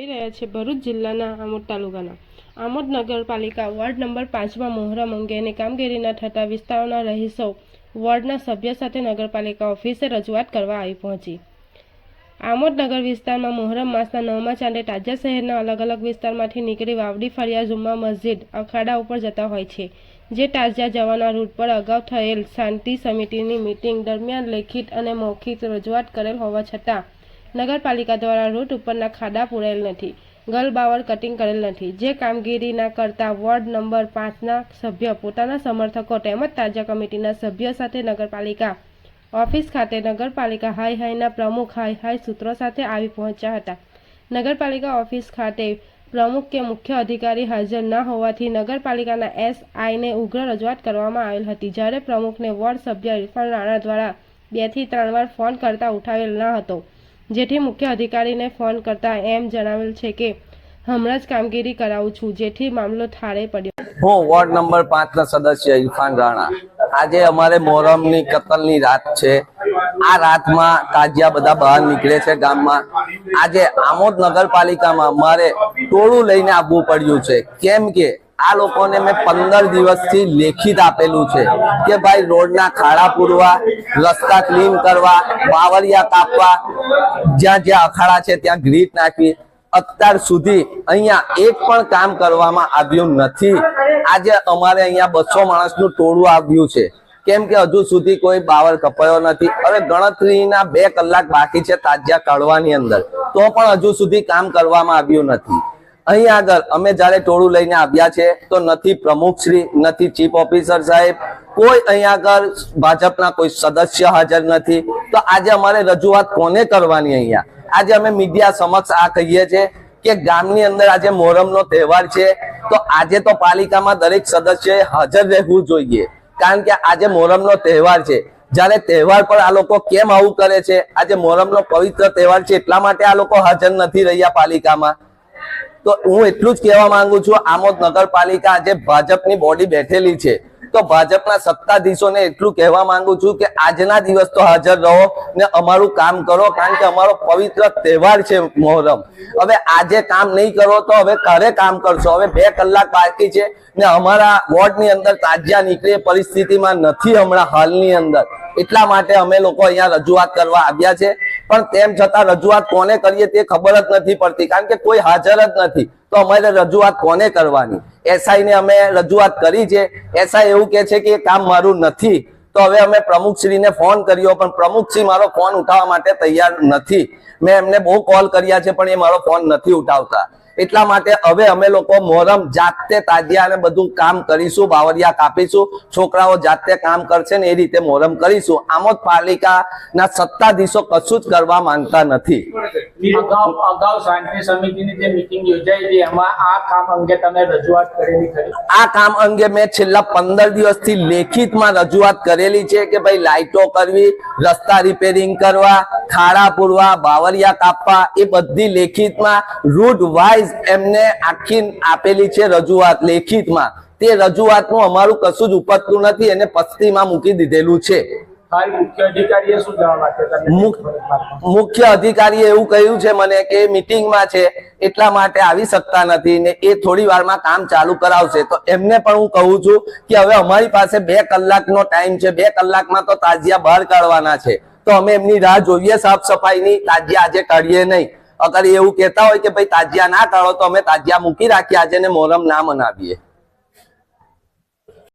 આવી રહ્યા છે ભરૂચ જિલ્લાના આમોદ તાલુકાના. આમોદ નગરપાલિકા વોર્ડ નંબર પાંચમાં મોહરમ અંગેની કામગીરીના થતા વિસ્તારોના રહીશો વોર્ડના સભ્ય સાથે નગરપાલિકા ઓફિસે રજૂઆત કરવા આવી પહોંચી. આમોદ નગર વિસ્તારમાં મોહરમ માસના નવમા ચાંદે તાજા શહેરના અલગ અલગ વિસ્તારમાંથી નીકળી વાવડી ફળિયા જુમ્મા મસ્જિદ અખાડા ઉપર જતા હોય છે, જે તાજા જવાના રૂટ પર અગાઉ થયેલ શાંતિ સમિતિની મિટિંગ દરમિયાન લેખિત અને મૌખિક રજૂઆત કરેલ હોવા છતાં નગરપાલિકા દ્વારા રૂટ ઉપરના ખાડા પૂરેલ નથી. ગલબાવર કટિંગ કરેલ નથી. જે કામગીરીના કરતા વોર્ડ નંબર પાંચના સભ્ય પોતાના સમર્થકો તેમજ તાજા કમિટીના સભ્યો સાથે નગરપાલિકા ઓફિસ ખાતે નગરપાલિકા હાઈ હાઈના પ્રમુખ હાઈ હાઈ સૂત્રો સાથે આવી પહોંચ્યા હતા. નગરપાલિકા ઓફિસ ખાતે પ્રમુખ કે મુખ્ય અધિકારી હાજર ન હોવાથી નગરપાલિકાના એસઆઈને ઉગ્ર રજૂઆત કરવામાં આવેલ હતી. જ્યારે પ્રમુખને વોર્ડ સભ્ય ઇરફાન રાણા દ્વારા બેથી ત્રણ વાર ફોન કરતા ઉઠાવેલ ન હતો. જેથી મુખ્ય અધિકારીને ફોન કરતા એમ જણાવેલ છે કે, હમણાં જ કામગીરી કરાવું છું જેથી મામલો થાળે પડ્યો. હું વોર્ડ નંબર પાંચ ના સદસ્ય ઇરફાન રાણા. આજે અમારે મોહરમની કતલની રાત છે. આ રાતમાં તાજિયા બધા બહાર નીકળે છે ગામમાં. આજે આમોદ નગરપાલિકામાં મારે ટોળું લઈને આવવું પડ્યું છે. કેમ કે આ લોકોને મેં પંદર દિવસથી લેખિત આપેલું છે કે ભાઈ રોડના ખાડા પૂરવા, રસ્તા ક્લીન કરવા બાવરિયા કાપવા, જ્યાં જ્યાં અખાડા છે ત્યાં ગ્રીટ નાખવી. અત્યાર સુધી અહીંયા એક પણ કામ કરવામાં આવ્યું નથી. આજે અમારે અહીંયા બસો માણસનું ટોળું આવ્યું છે. કેમ કે હજુ સુધી કોઈ બાવર કપાયો નથી. હવે ગણતરીના બે કલાક બાકી છે તાજિયા કાઢવાની અંદર. તો પણ હજુ સુધી કામ કરવામાં આવ્યું નથી. અહીં આગળ અમે જયારે ટોળું લઈને આવ્યા છે, તો નથી પ્રમુખશ્રી નથી ચીફ ઓફિસર સાહેબ, કોઈ અહીંયા આગળ ભાજપના કોઈ સદસ્ય હાજર નથી. તો આજે અમારે રજૂઆત કોને કરવાની અહીંયા? આજે અમે મીડિયા સમક્ષ આ કહીએ છીએ કે ગામની અંદર આજે મોહરમનો તહેવાર છે, તો આજે તો પાલિકામાં દરેક સદસ્યએ હાજર રહેવું જોઈએ. કારણ કે આજે મોહરમનો તહેવાર છે. જ્યારે તહેવાર પર આ લોકો કેમ આવું કરે છે? આજે મોહરમનો પવિત્ર તહેવાર છે, એટલા માટે આ લોકો હાજર નથી રહ્યા પાલિકામાં. તો હું એટલું જ કહેવા માંગુ છું, આમોદ નગરપાલિકા આજે ભાજપની બોડી બેઠેલી છે. તો ભાજપના સત્તાધીશોને એટલું કહેવા માંગુ છું કે આજના દિવસ તો હાજર રહો ને અમારું કામ કરો, કારણ કે અમારો પવિત્ર તહેવાર છે મોહરમ. હવે આજે કામ નહીં કરો તો હવે ક્યારે કામ કરશો? હવે બે કલાક બાકી છે ને અમારા વોર્ડની અંદર તાજિયા નીકળે પરિસ્થિતિમાં નથી હમણાં હાલની અંદર. એટલા માટે અમે લોકો અહીંયા રજૂઆત કરવા આવ્યા છે. પણ તેમ છતાં રજૂઆત કોને કરીએ તે ખબર જ નથી પડતી, કારણ કે કોઈ હાજર જ નથી. તો અમારે રજૂઆત કોને કરવાની? એસઆઈ ને અમે રજૂઆત કરી છે. એસઆઈ એવું કે છે કે કામ મારું નથી. તો હવે અમે પ્રમુખશ્રીને ફોન કર્યો, પણ પ્રમુખશ્રી મારો ફોન ઉઠાવવા માટે તૈયાર નથી. મેં એમને બહુ કોલ કર્યા છે, પણ એ મારો ફોન નથી ઉઠાવતા. એટલા માટે હવે અમે લોકો મોહરમ જાતે તાજિયા અને બધું કામ કરીશું બાવરિયા કાપીશું છોકરાઓ જાતે કામ કરશે ને એ રીતે મોહરમ કરીશું. આમોદ પાલિકાના સત્તાધીશો કશું જ કરવા માંગતા નથી. અગાઉ અગાઉ શાંતિ સમિતિની જે મિટિંગ યોજાઈ હતી એમાં આ કામ અંગે તમે રજૂઆત કરેલી ખરી? આ કામ અંગે મેં છેલ્લા પંદર દિવસથી લેખિતમાં રજૂઆત કરેલી છે કે ભાઈ લાઇટો કરવી રસ્તા રિપેરિંગ કરવા ખાડા પૂરવા બાવરિયા કાપવા એ બધી લેખિતમાં રૂટ વાઇઝ એમને આખી આપેલી છે રજૂઆત લેખિતમાં. તે રજૂઆતનું અમારું કશું જ ઉપજતું નથી એને પસ્તીમાં મૂકી દીધેલું છે. મુખ્ય અધિકારીએ એવું કહ્યું છે મને કે મિટિંગમાં છે એટલા માટે આવી શકતા નથી ને એ થોડી વારમાં કામ ચાલુ કરાવશે. તો એમને પણ હું કહું છું કે હવે અમારી પાસે બે કલાકનો ટાઈમ છે બે કલાકમાં તો તાજિયા બહાર કાઢવાના છે. તો અમે એમની રાહ જોઈએ સાફ સફાઈની તાજિયા આજે કાઢીએ નહીં. અગર એવું કહેતા હોય કે, ભાઈ, તાજિયા ના કાઢો, તો અમે તાજિયા મૂકી રાખીએ, આજે ને મોહરમ ના મનાવીએ.